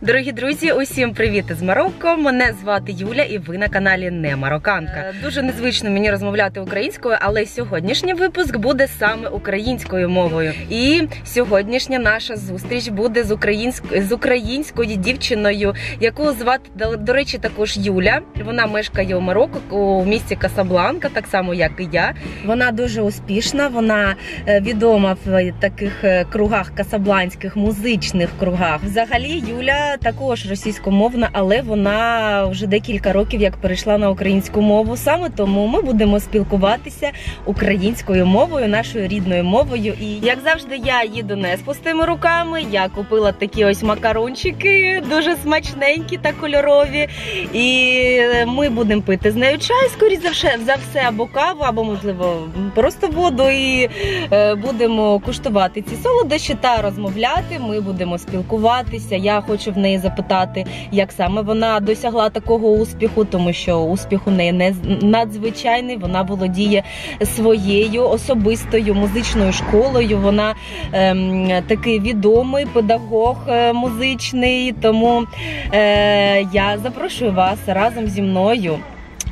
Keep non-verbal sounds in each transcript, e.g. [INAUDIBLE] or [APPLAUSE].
Дорогі друзі, усім привіт із Марокко. Мене звати Юля, і ви на каналі Не Марокканка. Е, Дуже незвично мені розмовляти українською, але сьогоднішній випуск буде саме українською мовою. І сьогоднішня наша зустріч буде з українською з українською дівчиною, яку звати до- до речі, також Юля. Вона мешкає у Марокко у місті Касабланка, так само як і я. Вона дуже успішна. Вона е, відома в таких е, кругах касабланських музичних кругах. Взагалі, Юля також російськомовна, але вона вже декілька років як перейшла на українську мову. Саме тому ми будемо спілкуватися українською мовою, нашою рідною мовою. І як завжди, я їду не з пустими руками. Я купила такі ось макарончики, дуже смачненькі та кольорові. І ми будемо пити з нею чай, скоріше за все, за все, або каву, або можливо просто воду. І е, будемо куштувати ці солодощі та розмовляти. Ми будемо спілкуватися. Я хочу в неї запитати, як саме вона досягла такого успіху, тому що успіх у неї не надзвичайний. Вона володіє своєю особистою музичною школою. Вона ем, такий відомий педагог е, музичний. Тому е, я запрошую вас разом зі мною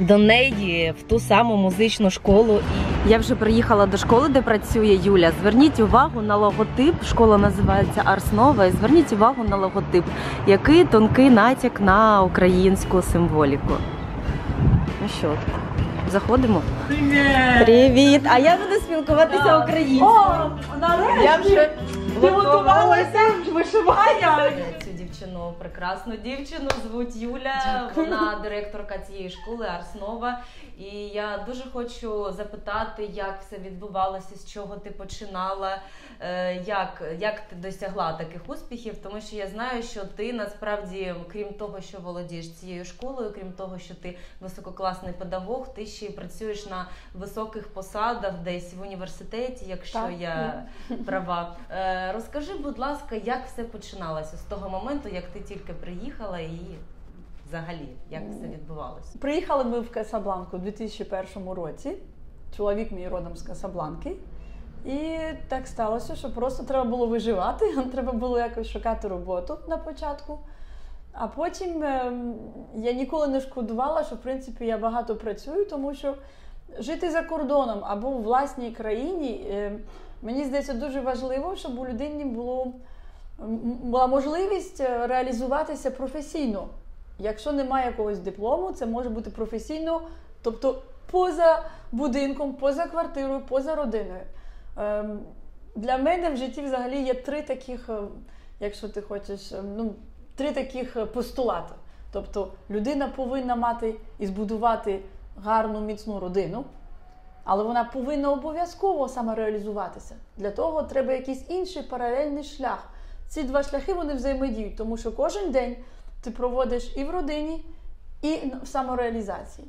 до неї в ту саму музичну школу. Я вже приїхала до школи, де працює Юля. Зверніть увагу на логотип. Школа називається Арснова. І зверніть увагу на логотип, який тонкий натяк на українську символіку. Ну що, заходимо? Привіт! Привіт! А я буду спілкуватися українською. О, нарешті! Я вже Ти готувалася вишивання? Прекрасну дівчину, звуть Юля. Дякую. Вона директорка цієї школи Арснова. І я дуже хочу запитати, як все відбувалося, з чого ти починала, е, як, як ти досягла таких успіхів, тому що я знаю, що ти насправді, крім того, що володієш цією школою, крім того, що ти висококласний педагог, ти ще й працюєш на високих посадах, десь в університеті, якщо Так, я права. Е, Розкажи, будь ласка, як все починалося з того моменту, як ти тільки приїхала, і взагалі як все відбувалося? Приїхали ми в Касабланку у 2001 році. Чоловік мій родом з Касабланки. І так сталося, що просто треба було виживати, [LAUGHS] треба було якось шукати роботу на початку. А потім ем, я ніколи не шкодувала, що в принципі я багато працюю, тому що жити за кордоном або у власній країні, ем, мені здається, дуже важливо, щоб у людині було, була можливість е, реалізуватися професійно. Якщо немає якогось диплому, це може бути професійно, тобто поза будинком, поза квартирою, поза родиною. Ем, Для мене в житті взагалі є три таких, е, якщо ти хочеш, ем, ну, три таких е, постулати. Тобто людина повинна мати і збудувати гарну міцну родину, але вона повинна обов'язково самореалізуватися. Для того треба якийсь інший паралельний шлях. Ці два шляхи вони взаємодіють, тому що кожен день ти проводиш і в родині, і в самореалізації.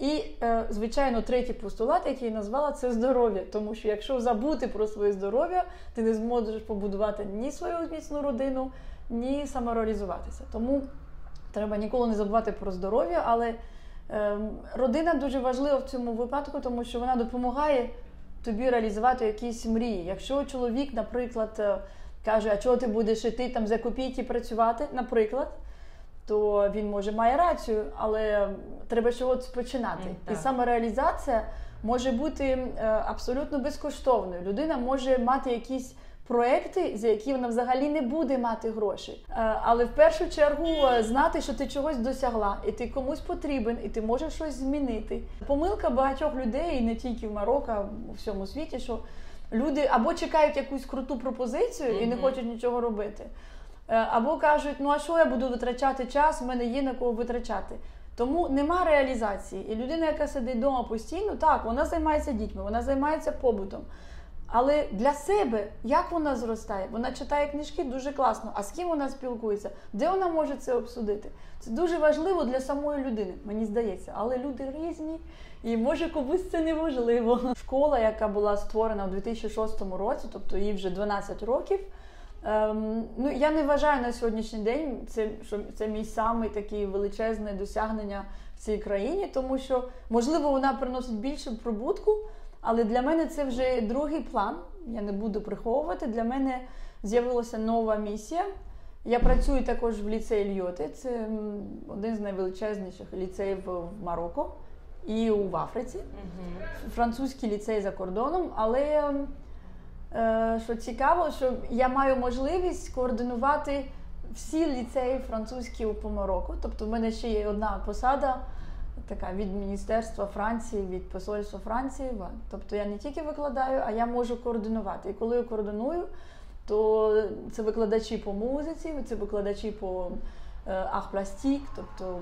І, е, звичайно, третій постулат, який я назвала, це здоров'я. Тому що якщо забути про своє здоров'я, ти не зможеш побудувати ні свою міцну родину, ні самореалізуватися. Тому треба ніколи не забувати про здоров'я, але е, родина дуже важлива в цьому випадку, тому що вона допомагає тобі реалізувати якісь мрії. Якщо чоловік, наприклад, е, каже, а чого ти будеш іти там за копійки працювати, наприклад, то він може має рацію, але треба з чогось починати. М, І самореалізація може бути е, абсолютно безкоштовною. Людина може мати якісь проекти, за які вона взагалі не буде мати грошей. Е, Але в першу чергу е, знати, що ти чогось досягла, і ти комусь потрібен, і ти можеш щось змінити. Помилка багатьох людей, і не тільки в Марокко, а у всьому світі, що люди або чекають якусь круту пропозицію і не хочуть нічого робити. Е, Або кажуть, ну а що я буду витрачати час, в мене є на кого витрачати. Тому нема реалізації. І людина, яка сидить вдома постійно, так, вона займається дітьми, вона займається побутом. Але для себе як вона зростає? Вона читає книжки дуже класно. А з ким вона спілкується? Де вона може це обсудити? Це дуже важливо для самої людини, мені здається. Але люди різні, і може комусь це неможливо. Школа, яка була створена у 2006 році, тобто їй вже 12 років. Ем, ну, я не вважаю на сьогоднішній день, це, що це мій самий такий величезне досягнення в цій країні, тому що, можливо, вона приносить більше прибутку, але для мене це вже другий план. Я не буду приховувати. Для мене з'явилася нова місія. Я працюю також в ліцеї Льоти. Це один з найвеличезніших ліцеїв в Марокко і в Африці. Французький ліцей за кордоном, але е, що цікаво, що я маю можливість координувати всі ліцеї французькі по Марокко. Тобто в мене ще є одна посада. Така від Міністерства Франції, від Посольства Франції. Тобто я не тільки викладаю, а я можу координувати. І коли я координую, то це викладачі по музиці, це викладачі по е, арт-пластик, тобто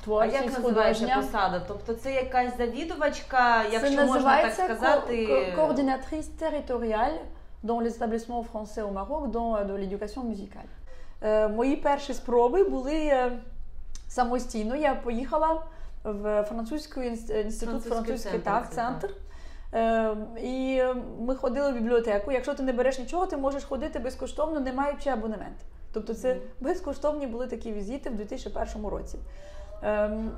А творчість як називається художня. посада? Тобто це якась завідувачка, якщо Це можна так сказати. ко- ко- coordinatrice territoriale dans les établissements français au Maroc dans de l'éducation musicale. Е, мої перші спроби були е, самостійно. Я поїхала в французький інст- інститут Французький французький центр, так, це центр. Е, і е, ми ходили в бібліотеку. Якщо ти не береш нічого, ти можеш ходити безкоштовно, не маючи абонемент. Тобто це безкоштовні були такі візити в 2001 році. Ем,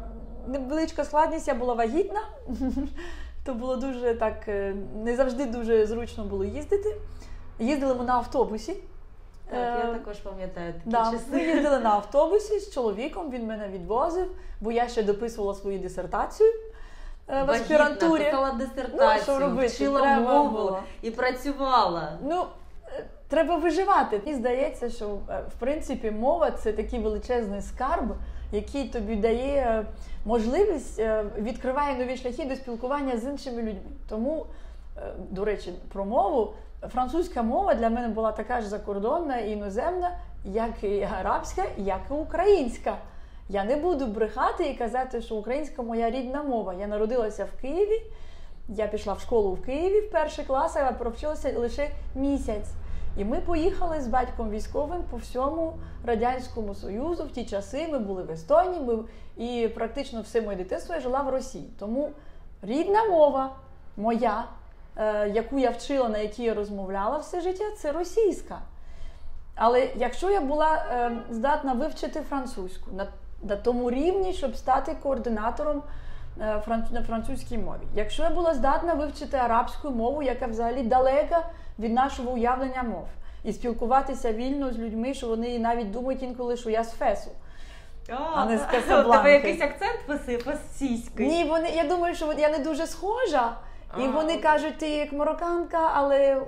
невеличка складність, я була вагітна, [LAUGHS] то було дуже так, е, не завжди дуже зручно було їздити. Їздили ми на автобусі. Так, я Е, також пам'ятаю такі Да, ми їздили на [LAUGHS] автобусі з чоловіком, він мене відвозив, бо я ще дописувала свою дисертацію е, в Вагітна, аспірантурі. писала Ну, дисертацію, що робити, вчила мову і працювала. Ну, треба виживати. Мені здається, що е, в принципі мова це такий величезний скарб, який тобі дає е, можливість, е, відкриває нові шляхи до спілкування з іншими людьми. Тому, до речі, про мову. Французька мова для мене була така ж закордонна і іноземна, як і арабська, як і українська. Я не буду брехати і казати, що українська моя рідна мова. Я народилася в Києві, я пішла в школу в Києві в перший клас, а провчилася лише місяць. І ми поїхали з батьком військовим по всьому Радянському Союзу. В ті часи ми були в Естонії, ми, і практично все моє дитинство я жила в Росії. Тому рідна мова моя, е, яку я вчила, на якій я розмовляла все життя, це російська. Але якщо я була е, здатна вивчити французьку на, на тому рівні, щоб стати координатором на французькій мові, якщо я була здатна вивчити арабську мову, яка взагалі далека від нашого уявлення мов, і спілкуватися вільно з людьми, що вони навіть думають інколи, що я з Фесу. А не з [LAUGHS] У Касабланки. тебе якийсь акцент російський. Ні, вони я думаю, що я не дуже схожа, і вони кажуть, ти як марокканка, але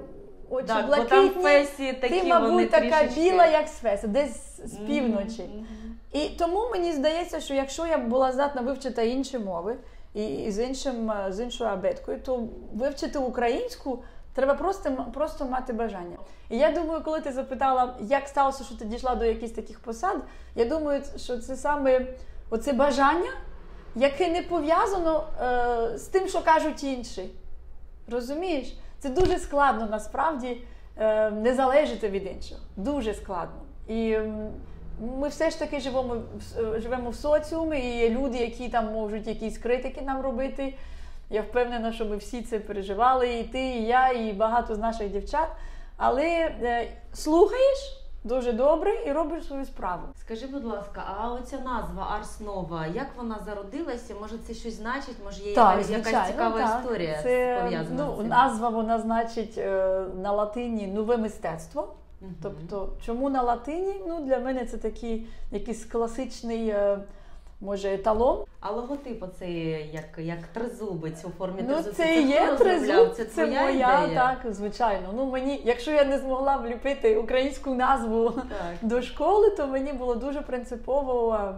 очі Так, там блакитні. Фесі такі Ти, мабуть, вони така трішечки... біла, як з Феса, десь з півночі. мгм. І тому мені здається, що якщо я була здатна вивчити інші мови і, з іншим е, з іншою абеткою, то вивчити українську треба просто, просто мати бажання. І я думаю, коли ти запитала, як сталося, що ти дійшла до якихось таких посад, я думаю, що це саме оце бажання, яке не пов'язано е, з тим, що кажуть інші. Розумієш? Це дуже складно насправді е, не залежати від іншого. Дуже складно. І ми все ж таки живемо, живемо в соціумі, і є люди, які там можуть якісь критики нам робити. Я впевнена, що ми всі це переживали, і ти, і я, і багато з наших дівчат. Але е, слухаєш дуже добре і робиш свою справу. Скажи, будь ласка, а оця назва Арс Нова, як вона зародилася? Може, це щось значить? Може, є якась, якась цікава так. історія Це, пов'язана ну, з цим? Назва вона значить е, на латині нове мистецтво. Мгм. Тобто, чому на латині? Ну, для мене це такий якийсь класичний, е, може, еталон. А логотип оцей, як, як тризубець у формі Ну, тризубця, це хто є тризуб, Це, це, моя, ідея? так, звичайно. Ну, мені, якщо я не змогла вліпити українську назву Так. [LAUGHS] до школи, то мені було дуже принципово е,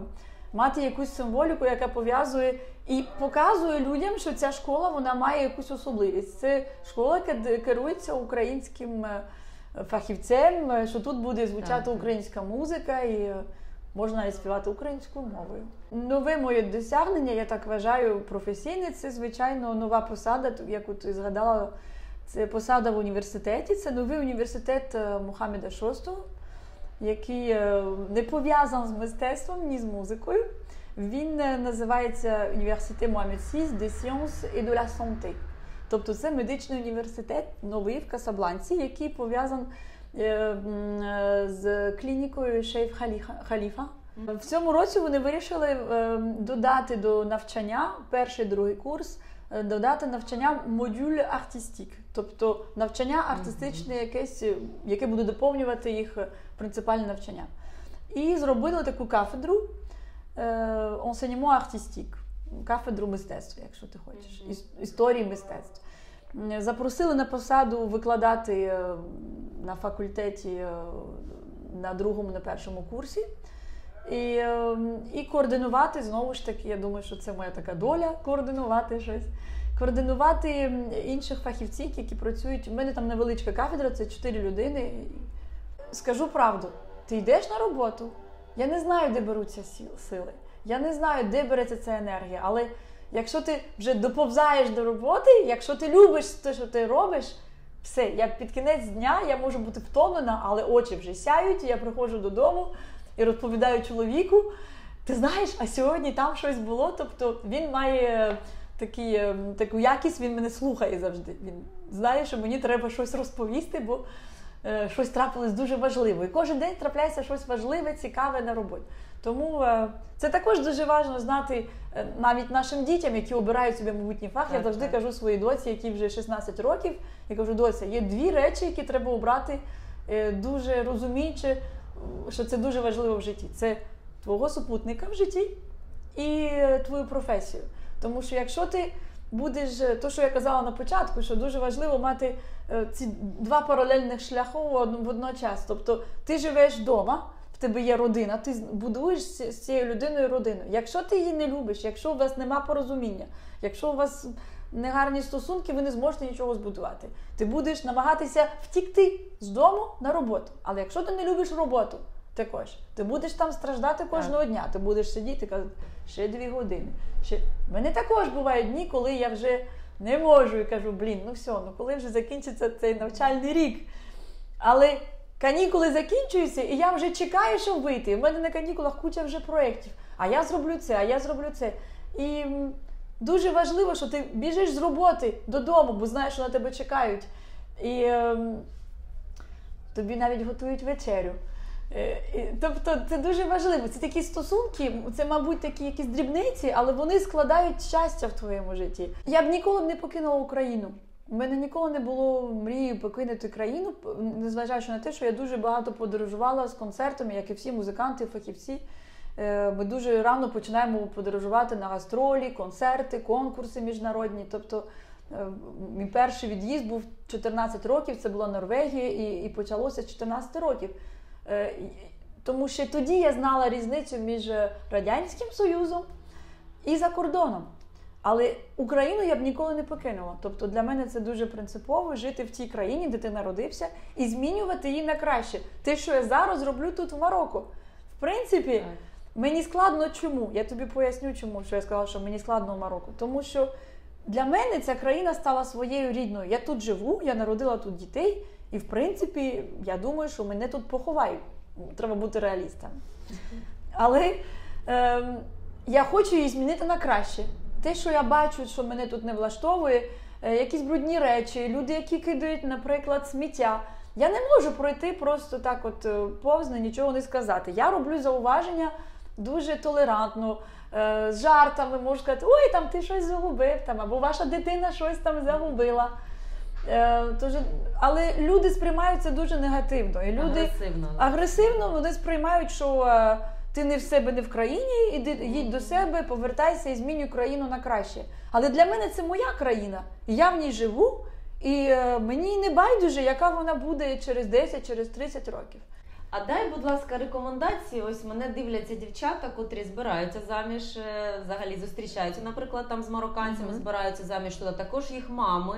мати якусь символіку, яка пов'язує і показує людям, що ця школа вона має якусь особливість. Це школа, яка керується українським е, фахівцем, е, що тут буде звучати українська музика і е, можна навіть співати українською мовою. Нове моє досягнення, я так вважаю, професійне, це звичайно нова посада, яку ти згадала. Це посада в університеті. Це новий університет е, Мухаммеда VI, який не пов'язаний з мистецтвом, ні з музикою. Він називається Університет Mohamed VI de Sciences et de la Santé. Тобто це медичний університет новий в Касабланці, який пов'язаний е, е, з клінікою Шейф Халіфа. В цьому році вони вирішили е, додати до навчання перший другий курс додати навчання модюль артистик, тобто навчання артистичне, якесь, яке буде доповнювати їх принципальне навчання. І зробили таку кафедру enseignement artistique, кафедру мистецтва, якщо ти хочеш, іс- історії мистецтв. Запросили на посаду викладати е, на факультеті е, на другому, на першому курсі. І, е, і координувати знову ж таки, я думаю, що це моя така доля координувати щось. Координувати інших фахівців, які працюють. У мене там невеличка кафедра, це чотири людини. Скажу правду, ти йдеш на роботу. Я не знаю, де беруться сили. Я не знаю, де береться ця енергія. Але якщо ти вже доповзаєш до роботи, якщо ти любиш те, що ти робиш, все, я під кінець дня я можу бути втомлена, але очі вже сяють, я приходжу додому і розповідаю чоловіку. Ти знаєш, а сьогодні там щось було. Тобто він має такі, е, таку якість, він мене слухає завжди. Він знає, що мені треба щось розповісти, бо е, щось трапилось дуже важливо. І кожен день трапляється щось важливе, цікаве на роботі. Тому е, це також дуже важливо знати е, навіть нашим дітям, які обирають собі майбутній фах. я завжди так. кажу своїй доці, якій вже 16 років. Я кажу, доця, є дві речі, які треба обрати, е, дуже розуміючи, що це дуже важливо в житті. Це твого супутника в житті і твою професію. Тому що якщо ти будеш, то що я казала на початку, що дуже важливо мати ці два паралельних шляхи в одно- водночас. Тобто ти живеш вдома, в тебе є родина, ти будуєш з цією людиною родину. Якщо ти її не любиш, якщо у вас нема порозуміння, якщо у вас негарні стосунки, ви не зможете нічого збудувати. Ти будеш намагатися втікти з дому на роботу. Але якщо ти не любиш роботу, також ти будеш там страждати кожного дня. Ти будеш сидіти і казати, ще дві години. Ще... У мене також бувають дні, коли я вже не можу і кажу, блін, ну все, ну коли вже закінчиться цей навчальний рік. Але канікули закінчуються, і я вже чекаю, щоб вийти. У мене на канікулах куча вже проєктів. А я зроблю це, а я зроблю це. І дуже важливо, що ти біжиш з роботи додому, бо знаєш, що на тебе чекають. І ем, тобі навіть готують вечерю. Е, Тобто це дуже важливо. Це такі стосунки, це, мабуть, такі якісь дрібниці, але вони складають щастя в твоєму житті. Я б ніколи б не покинула Україну. У мене ніколи не було мрії покинути країну, незважаючи на те, що я дуже багато подорожувала з концертами, як і всі музиканти, фахівці. Е, Ми дуже рано починаємо подорожувати на гастролі, концерти, конкурси міжнародні. Тобто е, мій перший від'їзд був 14 років, це була Норвегія, і, і почалося з 14 років. Е, Тому що тоді я знала різницю між Радянським Союзом і за кордоном. Але Україну я б ніколи не покинула. Тобто для мене це дуже принципово жити в тій країні, де ти народився, і змінювати її на краще. Те, що я зараз роблю тут в Марокко. В принципі, мені складно чому? Я тобі поясню, чому що я сказала, що мені складно в Марокко. Тому що для мене ця країна стала своєю рідною. Я тут живу, я народила тут дітей, і в принципі, я думаю, що мене тут поховають. Треба бути реалістом. Але ем, я хочу її змінити на краще. Те, що я бачу, що мене тут не влаштовує, е, якісь брудні речі, люди, які кидають, наприклад, сміття. Я не можу пройти просто так, от е, повз нічого не сказати. Я роблю зауваження дуже толерантно, е, з жартами можу сказати, ой, там ти щось загубив, там, або ваша дитина щось там загубила. Тож, але люди сприймають це дуже негативно. І люди Агресивно. агресивно вони сприймають, що ти не в себе, не в країні, іди їдь до себе, повертайся і змінюй країну на краще. Але для мене це моя країна. Я в ній живу, і е, мені не байдуже, яка вона буде через 10, через 30 років. А дай, будь ласка, рекомендації. Ось мене дивляться дівчата, котрі збираються заміж, е, взагалі зустрічаються, наприклад, там з марокканцями Мгм. збираються заміж туди. Також їх мами,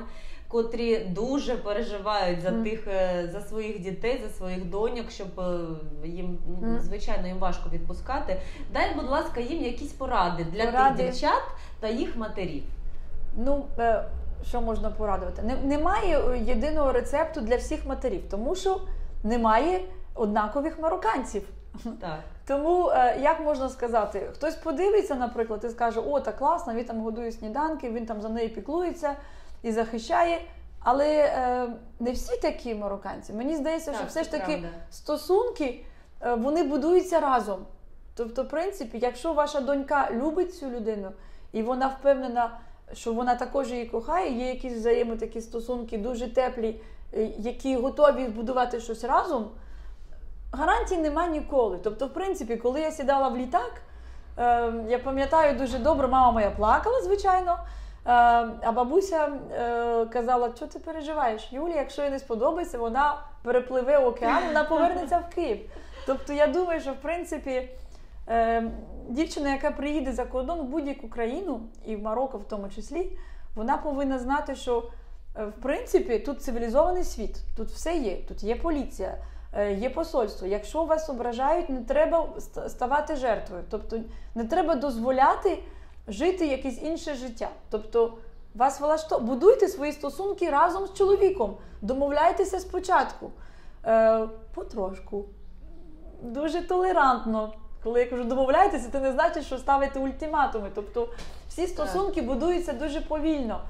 котрі дуже переживають за Мгм. тих, е, за своїх дітей, за своїх доньок, щоб е, їм ну, звичайно їм важко відпускати. Дай, будь ласка, їм якісь поради для Поради. тих дівчат та їх матерів. Ну, що можна порадувати? Немає єдиного рецепту для всіх матерів, тому що немає однакових марокканців. Так. Тому е, як можна сказати, хтось подивиться, наприклад, і скаже, о, так класно, він там годує сніданки, він там за нею піклується і захищає. Але е, не всі такі марокканці. Мені здається, що все ж таки правда. стосунки е, вони будуються разом. Тобто, в принципі, якщо ваша донька любить цю людину і вона впевнена що вона також її кохає, є якісь взаємо такі стосунки дуже теплі, е, які готові збудувати щось разом, гарантій нема ніколи. Тобто, в принципі, коли я сідала в літак, е, я пам'ятаю дуже добре, мама моя плакала, звичайно. Е, а бабуся е, казала, що ти переживаєш? Юлі, якщо їй не сподобається, вона перепливе океан, вона повернеться в Київ. Тобто я думаю, що в принципі е, дівчина, яка приїде за кордон в будь-яку країну, і в Марокко в тому числі, вона повинна знати, що е, в принципі тут цивілізований світ, тут все є, тут є поліція. Е, Є посольство. Якщо вас ображають, не треба ставати жертвою. Тобто не треба дозволяти жити якесь інше життя. Тобто, вас влашто... будуйте свої стосунки разом з чоловіком. Домовляйтеся спочатку. Е, потрошку. Дуже толерантно. Коли я кажу домовляйтеся, це не значить, що ставите ультиматуми. Тобто всі стосунки будуються дуже повільно.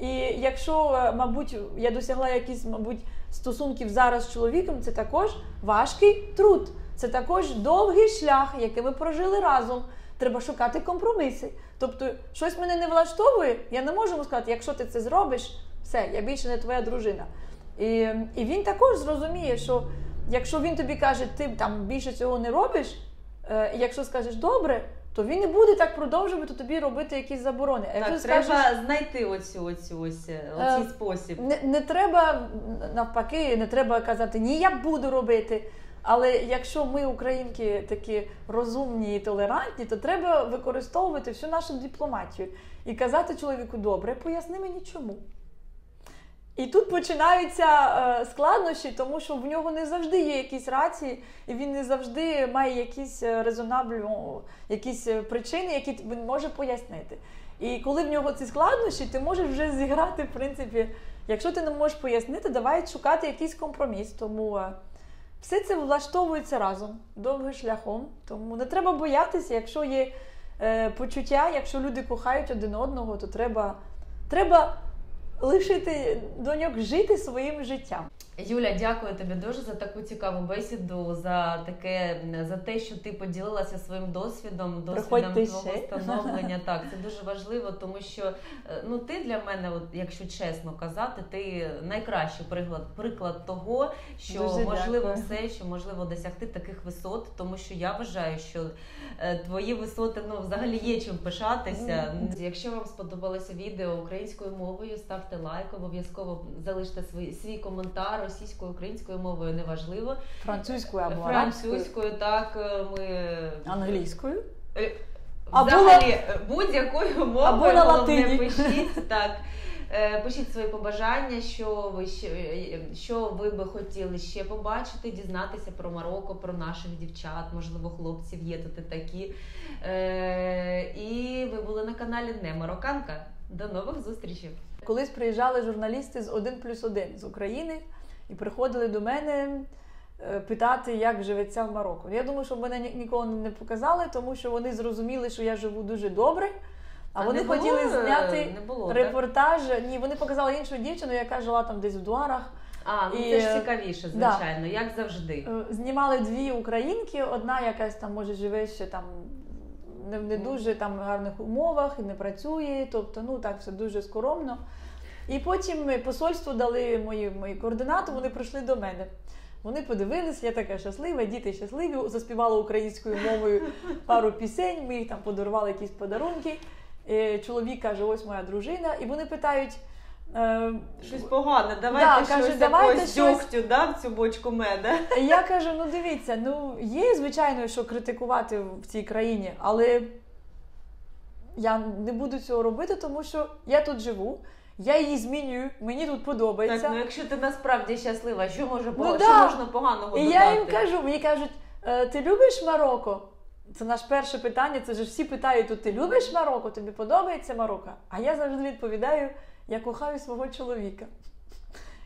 І якщо, е, мабуть, я досягла якісь, мабуть, стосунків зараз з чоловіком, це також важкий труд. Це також довгий шлях, який ми прожили разом. Треба шукати компроміси. Тобто, щось мене не влаштовує, я не можу йому сказати, якщо ти це зробиш, все, я більше не твоя дружина. І, і він також зрозуміє, що якщо він тобі каже, ти там більше цього не робиш, е, і якщо скажеш добре, то він не буде так продовжувати тобі робити якісь заборони. А Так, скажеш, треба знайти оцю, оцю ось е, Е, спосіб. не, не треба навпаки, не треба казати ні, я буду робити. Але якщо ми, українки, такі розумні і толерантні, то треба використовувати всю нашу дипломатію і казати чоловіку добре, поясни мені чому. І тут починаються е, складнощі, тому що в нього не завжди є якісь рації, і він не завжди має якісь е, резонаблі, якісь е, причини, які він може пояснити. І коли в нього ці складнощі, ти можеш вже зіграти, в принципі, якщо ти не можеш пояснити, давай шукати якийсь компроміс. Тому все це влаштовується разом, довгим шляхом. Тому не треба боятися, якщо є почуття, якщо люди кохають один одного, то треба, треба лишити доньок жити своїм життям. Юля, дякую тобі дуже за таку цікаву бесіду, за таке за те, що ти поділилася своїм досвідом, досвідом твого становлення. [LAUGHS] Так, це дуже важливо, тому що е, ну ти для мене, от якщо чесно казати, ти найкращий приклад приклад того, що Дуже можливо дякую. все, що можливо досягти таких висот, тому що я вважаю, що е, твої висоти ну взагалі є чим пишатися. Якщо вам сподобалося відео українською мовою, ставте лайк, обов'язково залиште свій, свій коментар російською, українською мовою, неважливо. Французькою або Французькою, так е, ми англійською. Е, Або Взагалі, е, будь-якою мовою Або на головне, латині. пишіть [LAUGHS] так. Пишіть свої побажання, що ви що ви би хотіли ще побачити, дізнатися про Марокко, про наших дівчат, можливо, хлопців є тут і такі. І ви були на каналі Не Марокканка. До нових зустрічей! Колись приїжджали журналісти з 1 плюс 1 з України і приходили до мене е, питати, як живеться в Марокко. Я думаю, що мене ні- ніколи не показали, тому що вони зрозуміли, що я живу дуже добре. А, вони було, хотіли е, зняти так? репортаж. Ні, вони показали іншу дівчину, яка жила там десь в Дуарах. А, ну І, це ж е, цікавіше, да. звичайно, як завжди. Знімали дві українки, одна якась там може живе ще там не в не дуже там гарних умовах і не працює, тобто ну так все дуже скоромно. І потім посольству дали мої, мої координати, вони прийшли до мене. Вони подивилися, я така щаслива, діти щасливі, заспівала українською мовою пару пісень, ми їх там подарували якісь подарунки. Е, Чоловік каже, ось моя дружина, і вони питають. Е, Щось погане, Да, давайте каже, щось давайте щось. дьогтю да, в цю бочку меда. Я кажу: ну дивіться, ну є звичайно, що критикувати в цій країні, але я не буду цього робити, тому що я тут живу, я її змінюю, мені тут подобається. Так, ну якщо ти насправді щаслива, що може Ну да. що можна поганого І додати? я їм кажу, мені кажуть, «Е, ти любиш Марокко? Це наше перше питання. Це ж всі питають тут: ти любиш Марокко? Тобі подобається Марокко? А я завжди відповідаю: я кохаю свого чоловіка.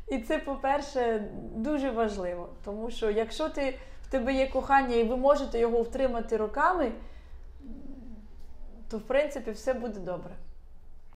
І це, по-перше, дуже важливо, тому що якщо ти в тебе є кохання і ви можете його втримати роками, то в принципі все буде добре.